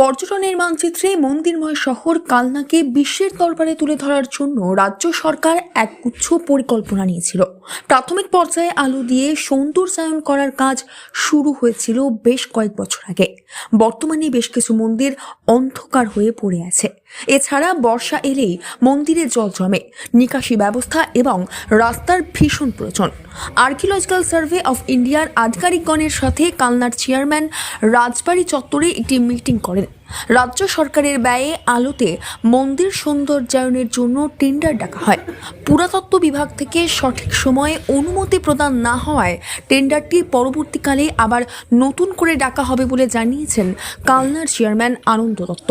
পর্যটনের মানচিত্রে মন্দিরময় শহর কালনাকে বিশ্বের দরবারে তুলে ধরার জন্য রাজ্য সরকার এক উচ্চ পরিকল্পনা নিয়েছিল। প্রাথমিক পর্যায়ে আলো দিয়ে সৌন্দর্যায়ন করার কাজ শুরু হয়েছিল বেশ কয়েক বছর আগে। বর্তমানে বেশ কিছু মন্দির অন্ধকার হয়ে পড়ে আছে। এছাড়া বর্ষা এলেই মন্দিরে জল জমে, নিকাশি ব্যবস্থা এবং রাস্তার ভীষণ প্রয়োজন। আর্কিওলজিক্যাল সার্ভে অফ ইন্ডিয়ার আধিকারিকগণের সাথে কালনার চেয়ারম্যান রাজবাড়ি চত্বরে একটি মিটিং করেন। রাজ্য সরকারের ব্যয়ে আলোতে মন্দির সৌন্দর্যায়নের জন্য টেন্ডার ডাকা হয়। পুরাতত্ত্ব বিভাগ থেকে সঠিক সময়ে অনুমতি প্রদান না হওয়ায় টেন্ডারটি পরবর্তীকালে আবার নতুন করে ডাকা হবে বলে জানিয়েছেন কালনার চেয়ারম্যান আনন্দ দত্ত।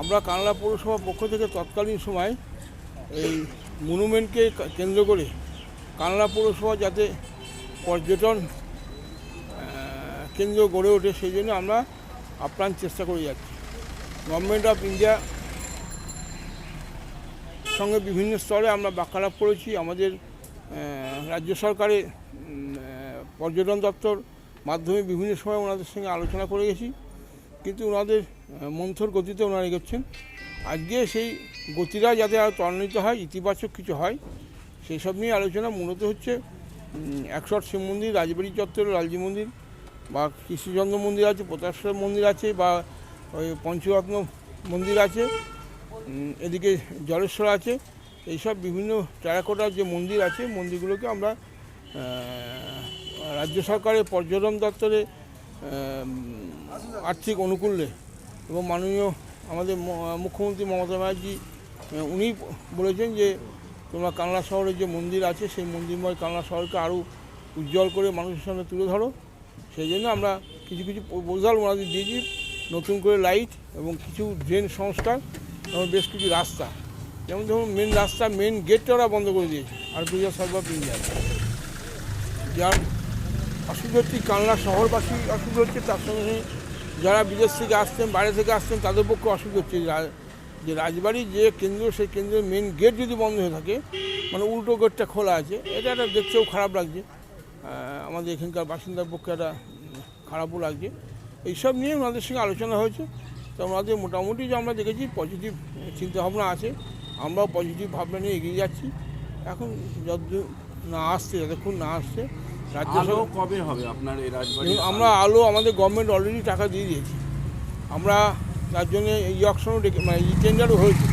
আমরা কানলা পৌরসভার পক্ষ থেকে তৎকালীন সময় এই মনুমেন্টকে কেন্দ্র করে কানলা পৌরসভা যাতে পর্যটন কেন্দ্র গড়ে ওঠে, সেই জন্য আমরা আপ্রাণ চেষ্টা করে যাচ্ছি। গভর্নমেন্ট অফ ইন্ডিয়া সঙ্গে বিভিন্ন স্তরে আমরা বাক্যালাপ করেছি। আমাদের রাজ্য সরকারের পর্যটন দপ্তর মাধ্যমে বিভিন্ন সময় ওনাদের সঙ্গে আলোচনা করে গেছি। কিন্তু ওনাদের মন্থর গতিতে ওনারা এগোচ্ছেন। আজকে সেই গতিরা যাতে আরও ত্বরান্বিত হয়, ইতিবাচক কিছু হয় সেই সব নিয়ে আলোচনা মূলত হচ্ছে একশট শিব মন্দির, রাজবাড়ি চত্বর, লালজি মন্দির, বা কৃষ্ণচন্দ্র মন্দির আছে প্রতাশ্বর মন্দির আছে, বা ওই পঞ্চরত্ন মন্দির আছে এদিকে জলেশ্বর আছে, এইসব বিভিন্ন টেরাকোটার যে মন্দির আছে, মন্দিরগুলোকে আমরা রাজ্য সরকারের পর্যটন দপ্তরে আর্থিক অনুকূল্যে এবং মাননীয় আমাদের মুখ্যমন্ত্রী মমতা ব্যানার্জি উনি বলেছেন যে, তোমরা কানলা শহরের যে মন্দির আছে, সেই মন্দিরময় কানলা শহরকে আরও উজ্জ্বল করে মানুষের সামনে তুলে ধরো। সেই জন্য আমরা কিছু কিছু প্রপোজাল ওনাদের দিয়েছি, নতুন করে লাইট এবং কিছু ড্রেন সংস্কার এবং বেশ কিছু রাস্তা। যেমন ধরুন মেন রাস্তা মেন গেটটা ওরা বন্ধ করে দিয়েছে, আর দুর্গা সার্ভ ইন্ডিয়া যার অসুবিধা হচ্ছে কানলা শহরবাসী অসুবিধা হচ্ছে, তার সঙ্গে যারা বিদেশ থেকে আসছেন, বাইরে থেকে আসছেন, তাদের পক্ষে অসুবিধা হচ্ছে। যে রাজবাড়ির যে কেন্দ্র, সেই কেন্দ্রের মেন গেট যদি বন্ধ হয়ে থাকে মানে উল্টো গেটটা খোলা আছে, এটা একটা দেখতেও খারাপ লাগছে। আমাদের এখানকার বাসিন্দার পক্ষে একটা খারাপও লাগছে। এইসব নিয়ে ওনাদের সঙ্গে আলোচনা হয়েছে। তো ওনাদের মোটামুটি যে আমরা দেখেছি পজিটিভ চিন্তাভাবনা আছে। আমরাও পজিটিভ ভাবনা নিয়ে এগিয়ে যাচ্ছি। এখন যতদূর না আসছে, যতক্ষণ না আসছে আলো কবে হবে আপনার এই রাজবাড়ি আমরা আলো আমাদের গভর্নমেন্ট অলরেডি টাকা দিয়ে দিয়েছি। আমরা তার জন্য এই অকশনও ডেকে মানে ই টেন্ডারও হয়েছে।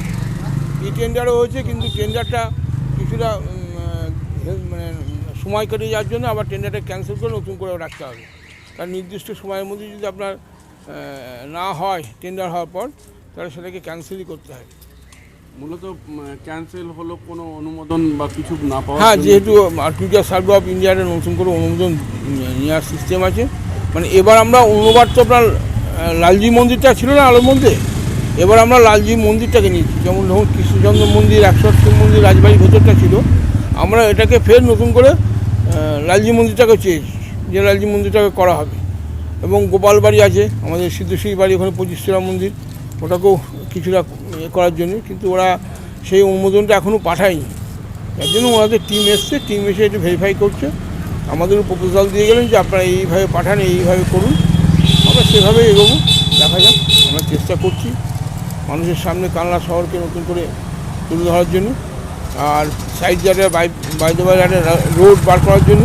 ই টেন্ডারও হয়েছে কিন্তু টেন্ডারটা কিছুটা মানে সময় কেটে যাওয়ার জন্য আবার টেন্ডারটা ক্যান্সেল করে নতুন করে রাখতে হবে। তার নির্দিষ্ট সময়ের মধ্যে যদি আপনার না হয় টেন্ডার হওয়ার পর তাহলে সেটাকে ক্যান্সেলই করতে হয়। মূলত ক্যান্সেল হলো কোনো অনুমোদন বা কিছু না পাওয়া হ্যাঁ যেহেতু আর্টিফিশিয়াল সার্ভে অফ ইন্ডিয়ার নতুন করে অনুমোদন নেওয়ার সিস্টেম আছে। মানে এবার আমরা অন্যবার তো আপনার লালজি মন্দিরটা ছিল না আলোর মধ্যে? এবার আমরা লালজি মন্দিরটাকে নিয়েছি। যেমন ধরুন কৃষ্ণচন্দ্র মন্দির একশো মন্দির রাজবাড়ির ভেতরটা ছিল। আমরা এটাকে ফের নতুন করে লালজি মন্দিরটাকে চেয়েছি যে লালজি মন্দিরটাকে করা হবে। এবং গোপাল বাড়ি আছে আমাদের সিদ্ধেশ্বরী বাড়ি ওখানে পঁচিশতলা মন্দির। ওটাকেও কিছুটা করার জন্য, কিন্তু ওরা সেই অনুমোদনটা এখনও পাঠায়নি। তার জন্য ওনাদের টিম এসছে টিম এসে একটু ভেরিফাই করছে। আমাদেরও প্রপোজাল দিয়ে গেলেন যে আপনারা এইভাবে পাঠান, এইভাবে করুন। আমরা সেভাবে এগোবো, দেখা যাক, আমরা চেষ্টা করছি মানুষের সামনে কানলা শহরকে নতুন করে তুলে ধরার জন্য। আর সাইড যাতে বাই বাইরে রোড বার করার জন্য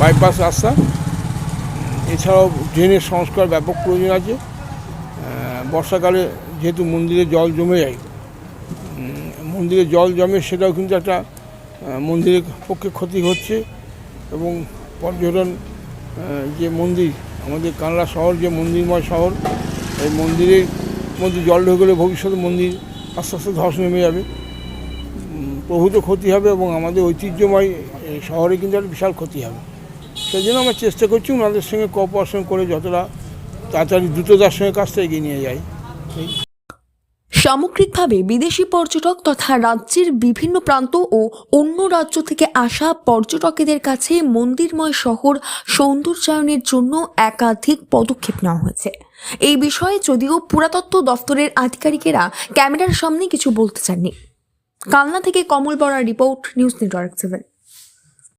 বাইপাস রাস্তা। এছাড়াও ড্রেনের সংস্কার ব্যাপক প্রয়োজন আছে। বর্ষাকালে যেহেতু মন্দিরে জল জমে যায় মন্দিরে জল জমে সেটাও কিন্তু একটা মন্দিরের পক্ষে ক্ষতি হচ্ছে এবং পর্যটন যে মন্দির, আমাদের কানলা শহর যে মন্দিরময় শহর, এই মন্দিরের মধ্যে জল ঢুকলে ভবিষ্যতে মন্দির আস্তে আস্তে ধস নেমে যাবে। প্রভূত ক্ষতি হবে এবং আমাদের ঐতিহ্যময় শহরে কিন্তু একটা বিশাল ক্ষতি হবে। সেই জন্য আমরা চেষ্টা করছি ওনাদের সঙ্গে কোঅপারেশন করে যতটা তাড়াতাড়ি দ্রুততার সঙ্গে কাজটা এগিয়ে নিয়ে যাই। সামগ্রিকভাবে বিদেশি পর্যটক তথা রাজ্যের বিভিন্ন প্রান্ত ও অন্য রাজ্য থেকে আসা পর্যটকেদের কাছে মন্দিরময় শহর সৌন্দর্যায়নের জন্য একাধিক পদক্ষেপ নেওয়া হয়েছে। এই বিষয়ে যদিও পুরাতত্ত্ব দফতরের আধিকারিকেরা ক্যামেরার সামনে কিছু বলতে চাননি। কালনা থেকে Kamal Borar report, news network seven.